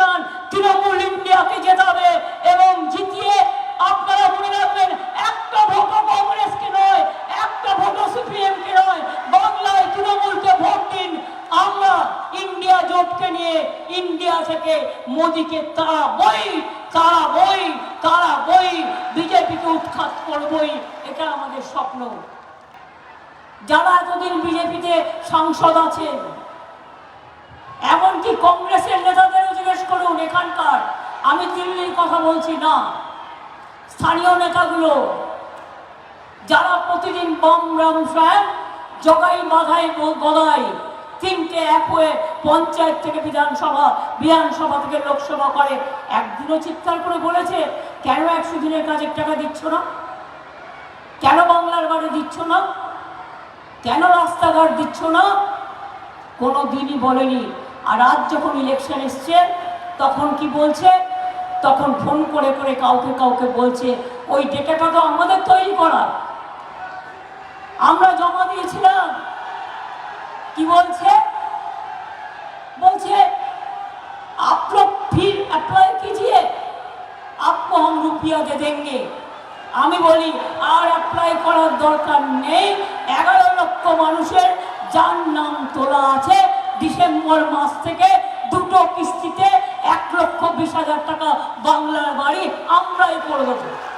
চান তৃণমূল ইন্ডিয়াকে জেতাবে এবং জিতিয়ে আপনারা মনে রাখবেন, একটা ভোটও কংগ্রেসকে নয়, একটা ভোটও সিপিএম কে নয়, বাংলায় তৃণমূলকে ভোট দিন। আমরা ইন্ডিয়া জোটকে নিয়ে ইন্ডিয়া থেকে মোদিকে তারা বই তারা বই তারা বই বিজেপিকে উৎখাত করবই, এটা আমাদের স্বপ্ন। যারা এতদিন বিজেপিতে সাংসদ আছেন, এমনকি কংগ্রেসের জিজ্ঞেস এখানকার। আমি দিল্লির কথা বলছি না। স্থানীয় নেতাগুলো, যারা প্রতিদিন বম রাম ফ্যান জগাই বাধাই গদাই, তিনটে এক হয়ে পঞ্চায়েত থেকে বিধানসভা বিধানসভা থেকে লোকসভা করে, একদিনও চিৎকার করে বলেছে, কেন একশো দিনের কাজের টাকা দিচ্ছ না? কেন বাংলার বাড়ি দিচ্ছ না? কেন রাস্তাঘাট দিচ্ছ না? কোনো দিনই বলেনি। আর আজ যখন ইলেকশন এসছে তখন কি বলছে তখন ফোন করে করে কাউকে কাউকে বলছে ওই ডেটাটা তো আমাদের তৈরি করা আমরা জমা দিয়েছিলাম কি বলছে বলছে आप लोग फिर अप्लाई कीजिए आपको हम रुपया दे देंगे আমি বলি আর অ্যাপ্লাই করার দরকার নেই এগারো লক্ষ মানুষের যার নাম তোলা আছে ডিসেম্বর মাস থেকে হাজার টাকা বাংলার বাড়ি আমরাই করে দেবো।